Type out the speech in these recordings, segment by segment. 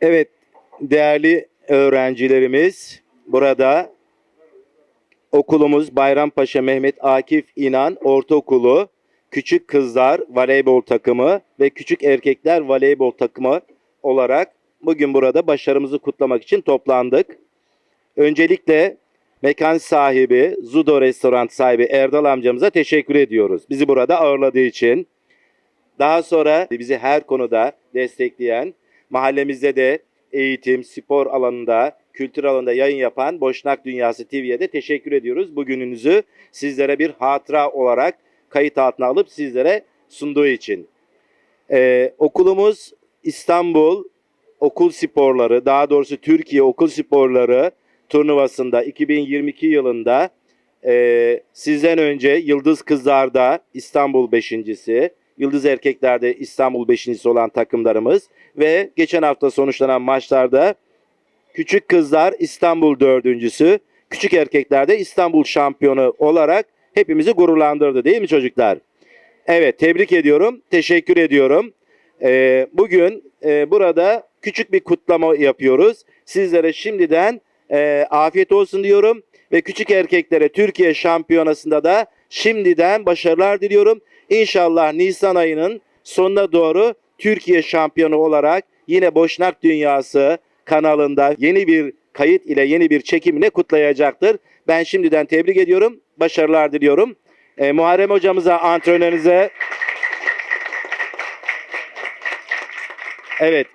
Evet, değerli öğrencilerimiz burada okulumuz Bayrampaşa Mehmet Akif İnan Ortaokulu Küçük Kızlar Voleybol Takımı ve Küçük Erkekler Voleybol Takımı olarak bugün burada başarımızı kutlamak için toplandık. Öncelikle mekan sahibi, Zudo Restoran sahibi Erdal amcamıza teşekkür ediyoruz. Bizi burada ağırladığı için. Daha sonra bizi her konuda destekleyen, mahallemizde de eğitim, spor alanında, kültür alanında yayın yapan Boşnak Dünyası TV'ye de teşekkür ediyoruz. Bugününüzü sizlere bir hatıra olarak kayıt altına alıp sizlere sunduğu için. Ee, okulumuz İstanbul Okul Sporları, daha doğrusu Türkiye Okul Sporları turnuvasında 2022 yılında e, sizden önce Yıldız Kızlar'da İstanbul beşincisi, Yıldız Erkekler'de İstanbul beşincisi olan takımlarımız ve geçen hafta sonuçlanan maçlarda Küçük Kızlar İstanbul dördüncüsü, Küçük Erkekler'de İstanbul şampiyonu olarak hepimizi gururlandırdı değil mi çocuklar? Evet tebrik ediyorum, teşekkür ediyorum. Ee, bugün e, burada küçük bir kutlama yapıyoruz. Sizlere şimdiden e, afiyet olsun diyorum ve küçük erkeklere Türkiye şampiyonasında da şimdiden başarılar diliyorum. İnşallah Nisan ayının sonuna doğru Türkiye şampiyonu olarak yine Boşnak Dünyası kanalında yeni bir kayıt ile yeni bir çekim ile kutlayacaktır. Ben şimdiden tebrik ediyorum. Başarılar diliyorum. Ee, Muharrem hocamıza, antrenörünüze Evet,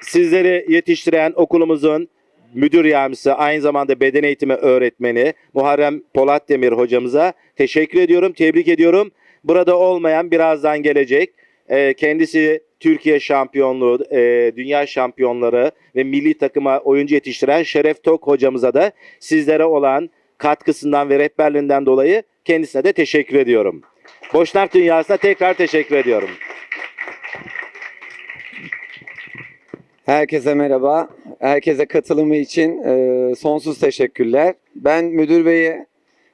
sizleri yetiştiren okulumuzun müdür yardımcısı, aynı zamanda beden eğitimi öğretmeni Muharrem Polat Demir hocamıza teşekkür ediyorum, tebrik ediyorum. Burada olmayan birazdan gelecek. Ee, kendisi Türkiye şampiyonluğu, e, dünya şampiyonları ve milli takıma oyuncu yetiştiren Şeref Tok hocamıza da sizlere olan katkısından ve rehberliğinden dolayı kendisine de teşekkür ediyorum. Boşnak Dünyası'na tekrar teşekkür ediyorum. Herkese merhaba. Herkese katılımı için e, sonsuz teşekkürler. Ben müdür beye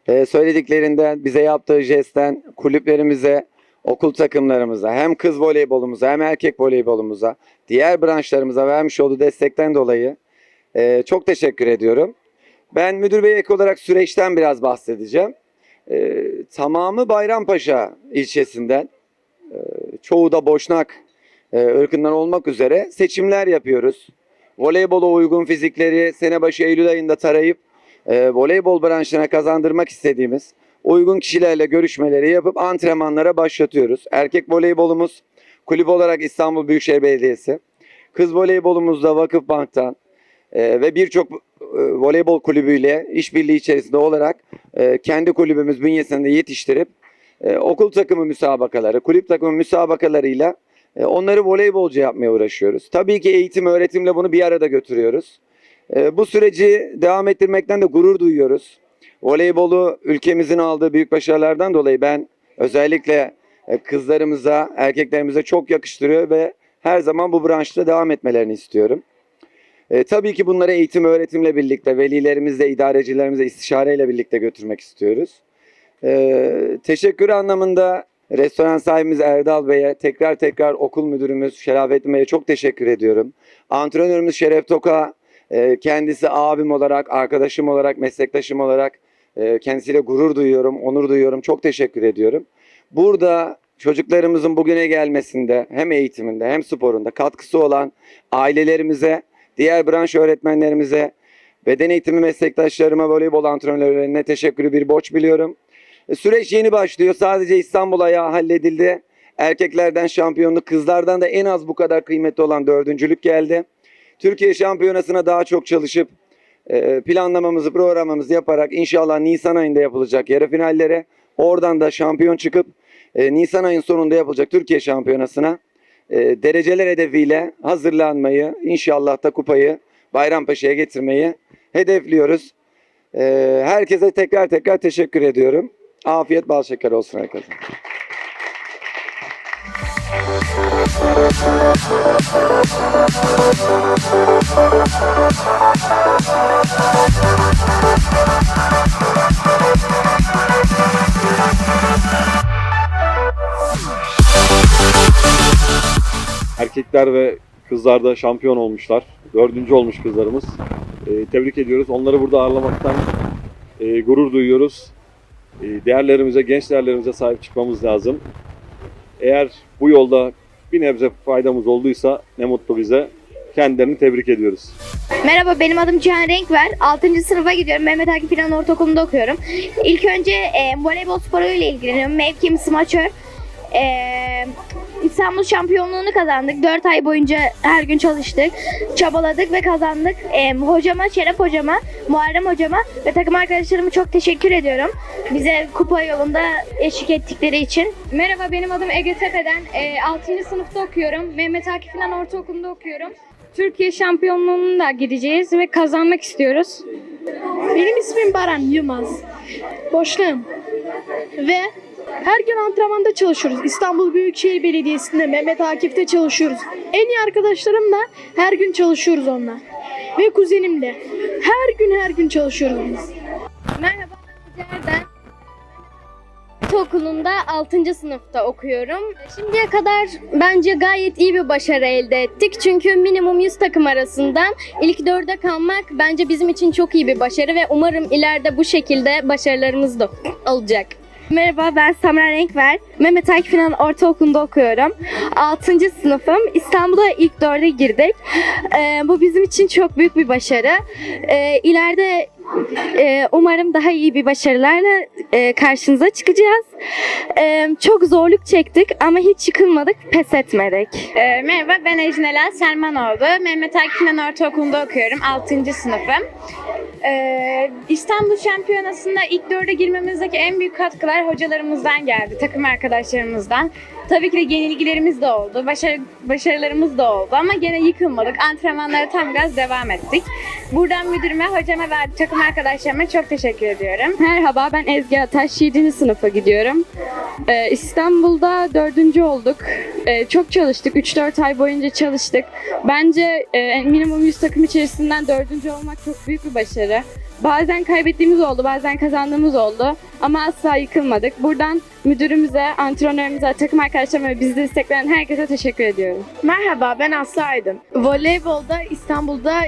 e, söylediklerinden, bize yaptığı jestten, kulüplerimize, okul takımlarımıza, hem kız voleybolumuza hem erkek voleybolumuza, diğer branşlarımıza vermiş olduğu destekten dolayı e, çok teşekkür ediyorum. Ben müdür bey ek olarak süreçten biraz bahsedeceğim. E, tamamı Bayrampaşa ilçesinden, e, çoğu da Boşnak e, ırkından olmak üzere seçimler yapıyoruz. Voleybola uygun fizikleri sene başı Eylül ayında tarayıp e, voleybol branşına kazandırmak istediğimiz uygun kişilerle görüşmeleri yapıp antrenmanlara başlatıyoruz. Erkek voleybolumuz kulüp olarak İstanbul Büyükşehir Belediyesi. Kız voleybolumuzda Vakıfbank'tan e, ve birçok e, voleybol kulübüyle işbirliği içerisinde olarak e, kendi kulübümüz bünyesinde yetiştirip e, okul takımı müsabakaları, kulüp takımı müsabakalarıyla e, Onları voleybolcu yapmaya uğraşıyoruz. Tabii ki eğitim, öğretimle bunu bir arada götürüyoruz. E, Bu süreci devam ettirmekten de gurur duyuyoruz. Voleybolu ülkemizin aldığı büyük başarılardan dolayı ben özellikle e, kızlarımıza, erkeklerimize çok yakıştırıyor ve her zaman bu branşta devam etmelerini istiyorum. E, tabii ki bunları eğitim, öğretimle birlikte, velilerimizle, idarecilerimizle, istişareyle birlikte götürmek istiyoruz. E, teşekkür anlamında restoran sahibimiz Erdal Bey'e, tekrar tekrar okul müdürümüz Şerafettin Bey'e çok teşekkür ediyorum. Antrenörümüz Şeref Toka, e, kendisi abim olarak, arkadaşım olarak, meslektaşım olarak e, kendisiyle gurur duyuyorum, onur duyuyorum. Çok teşekkür ediyorum. Burada çocuklarımızın bugüne gelmesinde hem eğitiminde hem sporunda katkısı olan ailelerimize, diğer branş öğretmenlerimize, beden eğitimi meslektaşlarıma, voleybol antrenörlerine teşekkürü bir borç biliyorum. E, Süreç yeni başlıyor. Sadece İstanbul ayağı halledildi. Erkeklerden şampiyonluk, kızlardan da en az bu kadar kıymetli olan dördüncülük geldi. Türkiye şampiyonasına daha çok çalışıp e, planlamamızı, programımızı yaparak inşallah Nisan ayında yapılacak yarı finallere, oradan da şampiyon çıkıp e, Nisan ayın sonunda yapılacak Türkiye şampiyonasına e, dereceler hedefiyle hazırlanmayı, inşallah da kupayı Bayrampaşa'ya getirmeyi hedefliyoruz. E, herkese tekrar tekrar teşekkür ediyorum. Afiyet bal şeker olsun herkese. Erkekler ve kızlar da şampiyon olmuşlar. Dördüncü olmuş kızlarımız. Ee, tebrik ediyoruz. Onları burada ağırlamaktan e, gurur duyuyoruz. E, değerlerimize, genç değerlerimize sahip çıkmamız lazım. Eğer bu yolda bir nebze faydamız olduysa ne mutlu bize. Kendilerini tebrik ediyoruz. Merhaba benim adım Cihan Renkver. 6. sınıfa gidiyorum. Mehmet Akif İnan Ortaokulu'nda okuyorum. İlk önce e, voleybol sporuyla ilgileniyorum. Mevkim smaçör. E, İstanbul şampiyonluğunu kazandık. 4 ay boyunca her gün çalıştık. Çabaladık ve kazandık. E, hocama, Şeref hocama, Muharrem hocama ve takım arkadaşlarıma çok teşekkür ediyorum. Bize kupa yolunda eşlik ettikleri için. Merhaba benim adım Ege Tepe'den. E, 6. sınıfta okuyorum. Mehmet Akif İnan Ortaokulu'nda okuyorum. Türkiye şampiyonluğuna da gideceğiz ve kazanmak istiyoruz. Benim ismim Baran Yılmaz. Boşluğum. Ve her gün antrenmanda çalışıyoruz. İstanbul Büyükşehir Belediyesi'nde Mehmet Akif'te çalışıyoruz. En iyi arkadaşlarımla her gün çalışıyoruz onunla. Ve kuzenimle. Her gün her gün çalışıyoruz biz. Merhaba ben. Ortaokulunda 6. sınıfta okuyorum. Şimdiye kadar bence gayet iyi bir başarı elde ettik. Çünkü minimum 100 takım arasından ilk 4'e kalmak bence bizim için çok iyi bir başarı ve umarım ileride bu şekilde başarılarımız da olacak. Merhaba ben Samra Renkver. Mehmet Akif İnan Ortaokulu'nda okuyorum. 6. sınıfım. İstanbul'a ilk dörde girdik. Ee, bu bizim için çok büyük bir başarı. Ee, ileride e, umarım daha iyi bir başarılarla e, karşınıza çıkacağız. Ee, çok zorluk çektik ama hiç yıkılmadık, pes etmedik. Ee, merhaba ben Ejnela Selmanoğlu. Mehmet Akif İnan Ortaokulu'nda okuyorum. 6. sınıfım. Ee, İstanbul Şampiyonası'nda ilk dörde girmemizdeki en büyük katkılar hocalarımızdan geldi, takım arkadaşlarımızdan. Tabii ki de yenilgilerimiz de oldu, başarı, başarılarımız da oldu ama gene yıkılmadık. Antrenmanlara tam gaz devam ettik. Buradan müdürüme, hocama ve takım arkadaşlarıma çok teşekkür ediyorum. Merhaba ben Ezgi Ataş 7. sınıfa gidiyorum. Ee, İstanbul'da 4. olduk. Ee, çok çalıştık. 3-4 ay boyunca çalıştık. Bence e, minimum 100 takım içerisinden 4. olmak çok büyük bir başarı. Bazen kaybettiğimiz oldu, bazen kazandığımız oldu. Ama asla yıkılmadık. Buradan müdürümüze, antrenörümüze, takım arkadaşlarıma ve bizi destekleyen herkese teşekkür ediyorum. Merhaba ben Aslı Aydın. Voleybolda İstanbul'da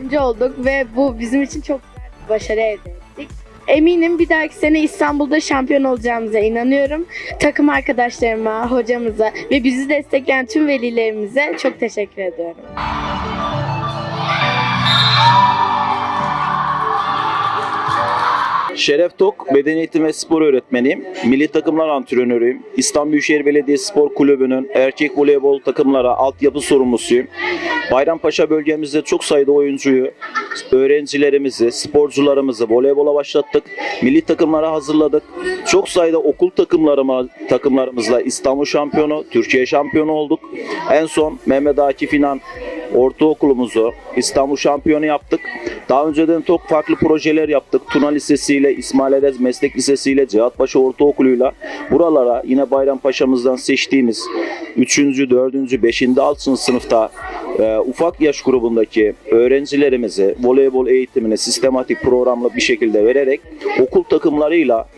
dördüncü olduk ve bu bizim için çok güzel bir başarı elde ettik. Eminim bir dahaki sene İstanbul'da şampiyon olacağımıza inanıyorum. Takım arkadaşlarıma, hocamıza ve bizi destekleyen tüm velilerimize çok teşekkür ediyorum. Şeref Tok, beden eğitimi ve spor öğretmeniyim. Milli takımlar antrenörüyüm. İstanbul Büyükşehir Belediyesi Spor Kulübü'nün erkek voleybol takımlara altyapı sorumlusuyum. Bayrampaşa bölgemizde çok sayıda oyuncuyu, öğrencilerimizi, sporcularımızı voleybola başlattık. Milli takımlara hazırladık. Çok sayıda okul takımlarıma, takımlarımızla İstanbul şampiyonu, Türkiye şampiyonu olduk. En son Mehmet Akif İnan ortaokulumuzu İstanbul şampiyonu yaptık. Daha önceden çok farklı projeler yaptık. Tuna Lisesi ile İsmail Erez Meslek Lisesi ile Cihatpaşa Ortaokulu'yla buralara yine Bayrampaşa'mızdan seçtiğimiz 3. 4. 5. 6. sınıfta e, ufak yaş grubundaki öğrencilerimizi voleybol eğitimini sistematik programlı bir şekilde vererek okul takımlarıyla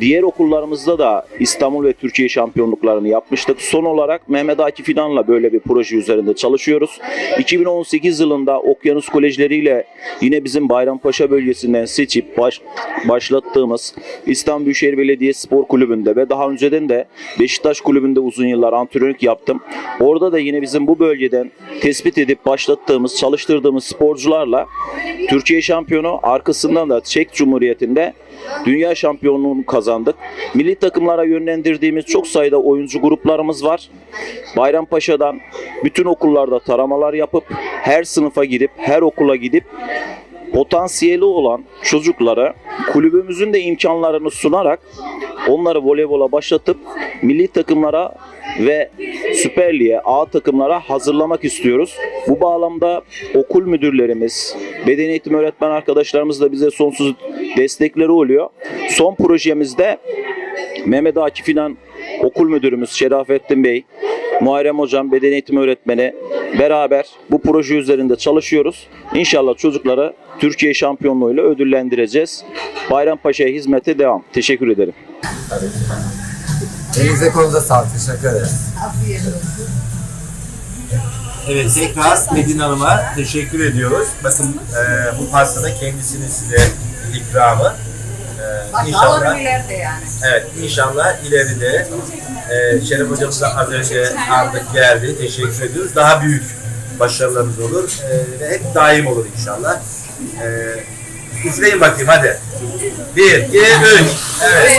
diğer okullarımızda da İstanbul ve Türkiye şampiyonluklarını yapmıştık. Son olarak Mehmet Akif İnan'la böyle bir proje üzerinde çalışıyoruz. 2018 yılında Okyanus Kolejleri ile yine bizim Bayrampaşa bölgesinden seçip baş, başlattığımız İstanbul Büyükşehir Belediyesi Spor Kulübü'nde ve daha önceden de Beşiktaş Kulübü'nde uzun yıllar antrenörlük yaptım. Orada da yine bizim bu bölgeden tespit edip başlattığımız, çalıştırdığımız sporcularla Türkiye şampiyonu arkasından da Çek Cumhuriyeti'nde dünya şampiyonluğunu kazandık. Milli takımlara yönlendirdiğimiz çok sayıda oyuncu gruplarımız var. Bayrampaşa'dan bütün okullarda taramalar yapıp her sınıfa gidip her okula gidip potansiyeli olan çocuklara kulübümüzün de imkanlarını sunarak onları voleybola başlatıp milli takımlara ve Süper Lig'e A takımlara hazırlamak istiyoruz. Bu bağlamda okul müdürlerimiz, beden eğitim öğretmen arkadaşlarımız da bize sonsuz destekleri oluyor. Son projemizde Mehmet Akif İnan okul müdürümüz Şerafettin Bey Muharrem Hocam, beden eğitimi öğretmeni beraber bu proje üzerinde çalışıyoruz. İnşallah çocuklara Türkiye şampiyonluğuyla ödüllendireceğiz. Bayrampaşa'ya hizmete devam. Teşekkür ederim. Elinize kolunuza sağlık. Teşekkür ederiz. Evet tekrar Medine Hanım'a teşekkür ediyoruz. Bakın e, bu pastada kendisinin size ikramı. E, inşallah, ileride yani. evet inşallah ileride e, Şeref hocamız da az önce artık geldi. Teşekkür ediyoruz. Daha büyük başarılarınız olur. E, ve hep daim olur inşallah. E, üfleyin bakayım hadi. Bir, iki, üç. Evet.